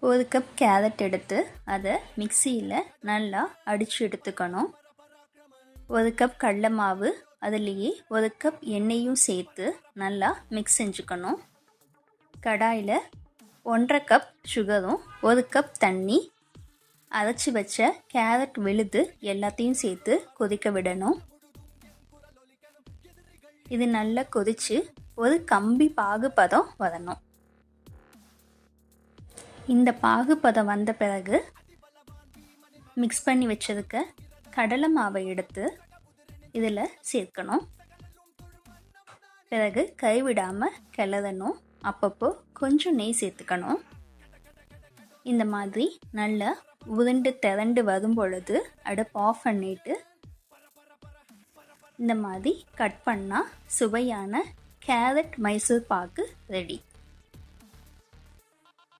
ஒரு cup carrot எடுத்து அதை மிக்சியில் நல்லா அடித்து எடுத்துக்கணும். ஒரு கப் கடல மாவு அதுலேயே ஒரு கப் எண்ணெயும் சேர்த்து நல்லா மிக்ஸ் செஞ்சுக்கணும். கடாயில் ஒன்றரை கப் சுகரும் ஒரு கப் தண்ணி அரைச்சி வச்ச கேரட் விழுது எல்லாத்தையும் சேர்த்து கொதிக்க விடணும். இது நல்லா கொதித்து ஒரு கம்பி பாகுபதம் வரணும் இந்த பாகுபதம் வந்த பிறகு மிக்ஸ் பண்ணி வச்சிருக்க கடலை மாவை எடுத்து இதில் சேர்க்கணும். பிறகு கைவிடாமல் கிளறணும். அப்பப்போ கொஞ்சம் நெய் சேர்த்துக்கணும். இந்த மாதிரி நல்லா உருண்டு திரண்டு வரும் பொழுது அடுப்பு ஆஃப் பண்ணிட்டு இந்த மாதிரி கட் பண்ணால் சுவையான கேரட் மைசூர் பாக்கு ரெடி